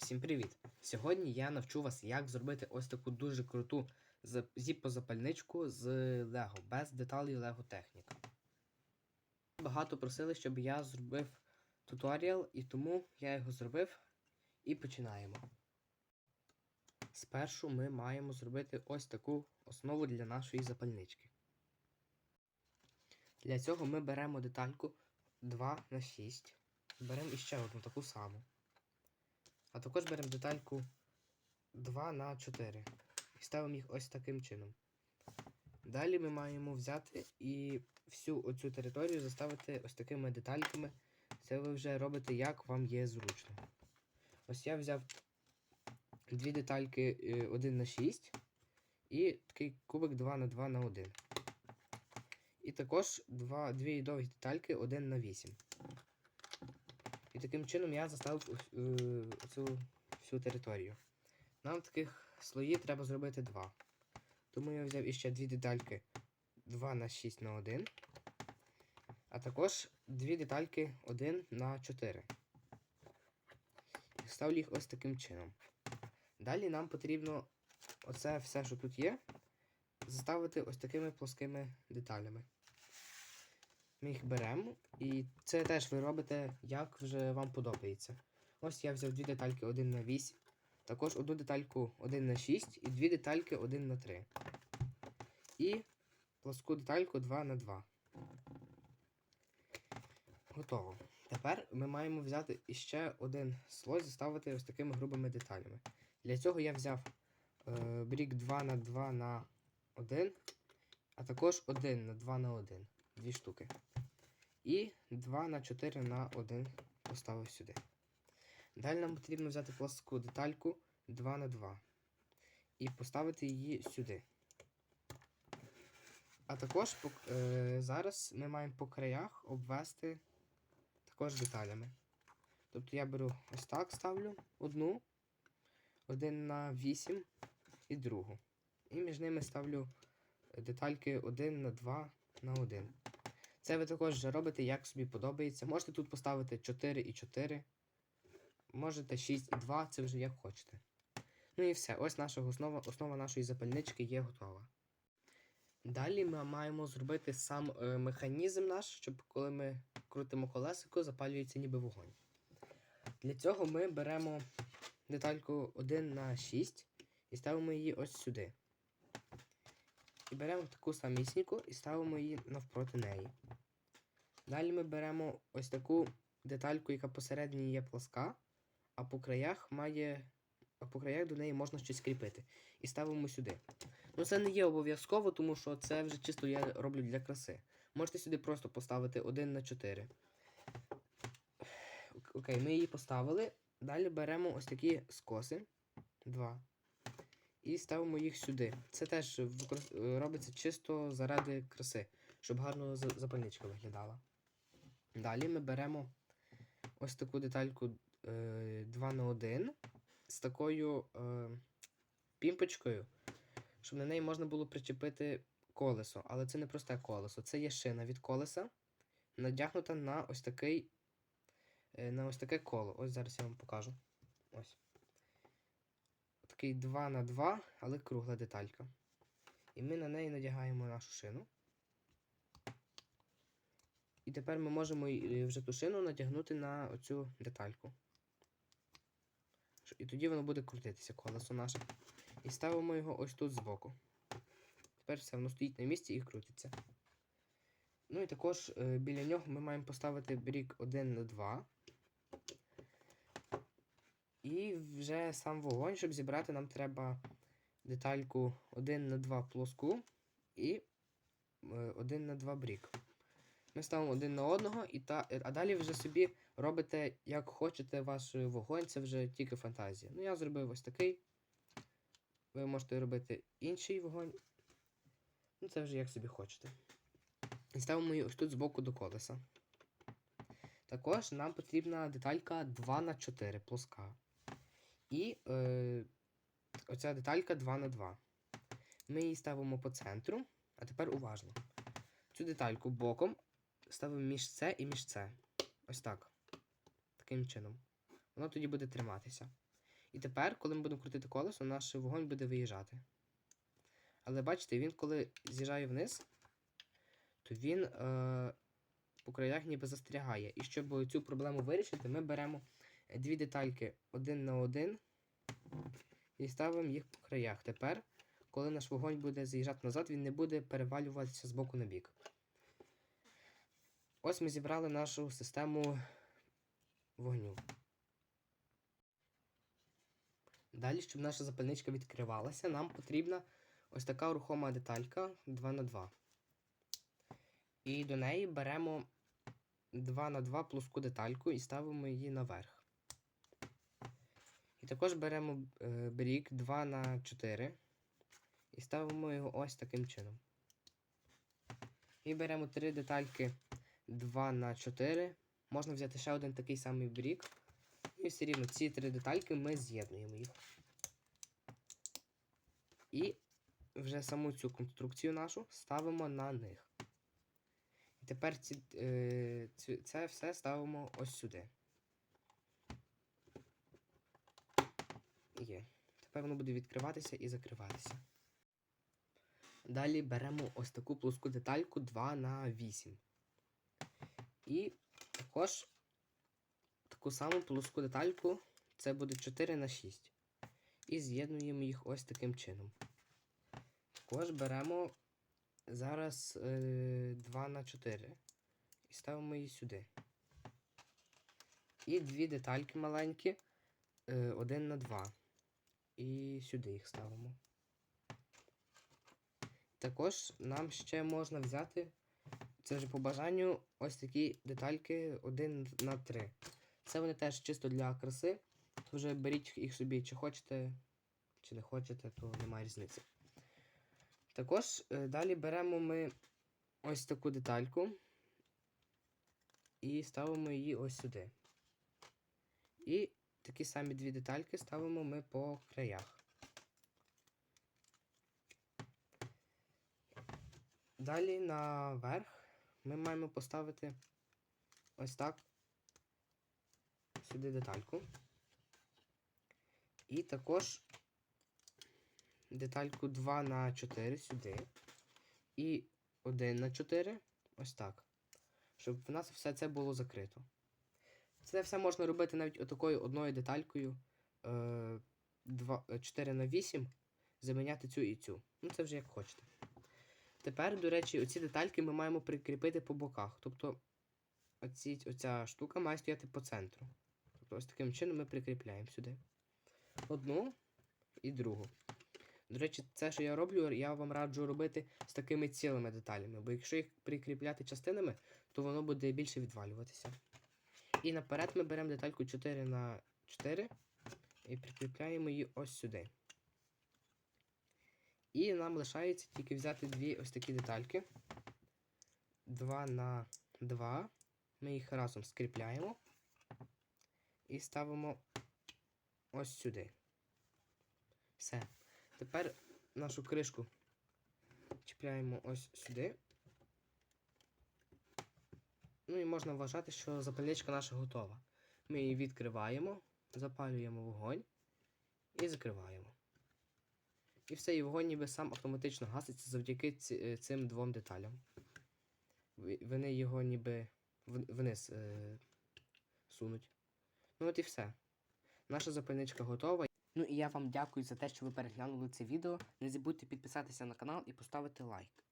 Всім привіт! Сьогодні я навчу вас, як зробити ось таку дуже круту за- зіппо-запальничку з Lego, без деталей Lego техніка. Багато просили, щоб я зробив туторіал, і тому я його зробив і починаємо. Спершу ми маємо зробити ось таку основу для нашої запальнички. Для цього ми беремо детальку 2 на 6 беремо іще одну таку саму. А також беремо детальку 2 на 4 і ставимо їх ось таким чином. Далі ми маємо взяти і всю оцю територію заставити ось такими детальками. Це ви вже робите, як вам є зручно. Ось я взяв дві детальки 1 на 6 і такий кубик 2 на 2 на 1. І також два, дві довгі детальки 1 на 8. І таким чином я заставив е, цю всю територію. Нам таких слоїв треба зробити два. Тому я взяв іще дві детальки 2 на 6 на 1. А також дві детальки 1 на 4. І ставлю їх ось таким чином. Далі нам потрібно оце все, що тут є, заставити ось такими плоскими деталями. Ми їх беремо, і це теж ви робите, як вже вам подобається. Ось я взяв дві детальки 1 на 8, також одну детальку 1 на 6 і дві детальки 1 на 3. І плоску детальку 2 на 2. Готово. Тепер ми маємо взяти іще один слой, заставити ось такими грубими деталями. Для цього я взяв е, брік 2 на 2 на 1, а також 1 на 2 на 1. Дві штуки. І 2 на 4 на 1 поставив сюди. Далі нам потрібно взяти плоску детальку 2 на 2 і поставити її сюди. А також е, зараз ми маємо по краях обвести також деталями. Тобто я беру ось так ставлю одну, 1 на 8 і другу. І між ними ставлю детальки 1 на 2 на 1. Це ви також вже робите, як собі подобається. Можете тут поставити 4 і 4. Можете 6 і 2, це вже як хочете. Ну і все. Ось наша основа, основа нашої запальнички є готова. Далі ми маємо зробити сам е, механізм наш, щоб коли ми крутимо колесико, запалюється ніби вогонь. Для цього ми беремо детальку 1 на 6 і ставимо її ось сюди. І беремо таку самісіньку і ставимо її навпроти неї. Далі ми беремо ось таку детальку, яка посередині є плоска, а по краях має. А по краях до неї можна щось кріпити. І ставимо сюди. Ну це не є обов'язково, тому що це вже чисто я роблю для краси. Можете сюди просто поставити 1 на 4. Окей, ми її поставили. Далі беремо ось такі скоси. Два. І ставимо їх сюди. Це теж робиться чисто заради краси, щоб гарно запальничка виглядала. Далі ми беремо ось таку детальку е, 2 на 1 з такою е, пімпочкою, щоб на неї можна було причепити колесо. Але це не просте колесо, це є шина від колеса, надягнута на ось такий е, на ось таке коло. Ось зараз я вам покажу. Ось. Такий 2 на 2, але кругла деталька. І ми на неї надягаємо нашу шину. І тепер ми можемо вже ту шину натягнути на оцю детальку. І тоді воно буде крутитися колесо наше. І ставимо його ось тут збоку. Тепер все, воно стоїть на місці і крутиться. Ну і також е, біля нього ми маємо поставити брік 1 на 2. І вже сам вогонь, щоб зібрати, нам треба детальку 1 на 2 плоску і 1 на 2 брік. Ми ставимо один на одного, і та, а далі вже собі робите, як хочете ваш вогонь, це вже тільки фантазія. Ну, я зробив ось такий. Ви можете робити інший вогонь. Ну, це вже як собі хочете. І ставимо її ось тут збоку до колеса. Також нам потрібна деталька 2 на 4 плоска. І е, оця деталька 2 на 2 Ми її ставимо по центру. А тепер уважно. Цю детальку боком ставимо між це і між це. Ось так. Таким чином. Воно тоді буде триматися. І тепер, коли ми будемо крутити колесо, наш вогонь буде виїжджати. Але бачите, він коли з'їжджає вниз, то він е, по краях ніби застрягає. І щоб цю проблему вирішити, ми беремо дві детальки один на один і ставимо їх по краях. Тепер, коли наш вогонь буде з'їжджати назад, він не буде перевалюватися з боку на бік. Ось ми зібрали нашу систему вогню. Далі, щоб наша запальничка відкривалася, нам потрібна ось така рухома деталька 2х2. І до неї беремо 2х2 плоску детальку і ставимо її наверх. І також беремо е, брік 2х4 і ставимо його ось таким чином. І беремо три детальки 2х4. Можна взяти ще один такий самий брік. І все рівно ці три детальки ми з'єднуємо їх. І вже саму цю конструкцію нашу ставимо на них. І тепер ці, е, це все ставимо ось сюди. Є. Тепер воно буде відкриватися і закриватися. Далі беремо ось таку плоску детальку 2 на 8. І також таку саму плоску детальку, це буде 4 на 6. І з'єднуємо їх ось таким чином. Також беремо зараз е, 2 на 4 і ставимо її сюди. І дві детальки маленькі, е, 1 на 2. І сюди їх ставимо. Також нам ще можна взяти, це вже по бажанню, ось такі детальки 1 на 3. Це вони теж чисто для краси. Вже беріть їх собі, чи хочете, чи не хочете, то немає різниці. Також е, далі беремо ми ось таку детальку і ставимо її ось сюди. І такі самі дві детальки ставимо ми по краях. Далі наверх ми маємо поставити ось так сюди детальку. І також детальку 2 на 4 сюди. І 1 на 4 ось так. Щоб в нас все це було закрито. Це все можна робити навіть отакою одною деталькою е, 2, 4 на 8, заміняти цю і цю. Ну, це вже як хочете. Тепер, до речі, оці детальки ми маємо прикріпити по боках. Тобто оці, оця штука має стояти по центру. Тобто ось таким чином ми прикріпляємо сюди. Одну і другу. До речі, це, що я роблю, я вам раджу робити з такими цілими деталями, бо якщо їх прикріпляти частинами, то воно буде більше відвалюватися. І наперед ми беремо детальку 4 на 4 і прикріпляємо її ось сюди. І нам лишається тільки взяти дві ось такі детальки. 2 на 2. Ми їх разом скріпляємо і ставимо ось сюди. Все. Тепер нашу кришку чіпляємо ось сюди. Ну і можна вважати, що запальничка наша готова. Ми її відкриваємо, запалюємо вогонь і закриваємо. І все, і вогонь ніби сам автоматично гаситься завдяки ці, е, цим двом деталям. Вони його ніби вниз е, сунуть. Ну от і все. Наша запальничка готова. Ну і я вам дякую за те, що ви переглянули це відео. Не забудьте підписатися на канал і поставити лайк.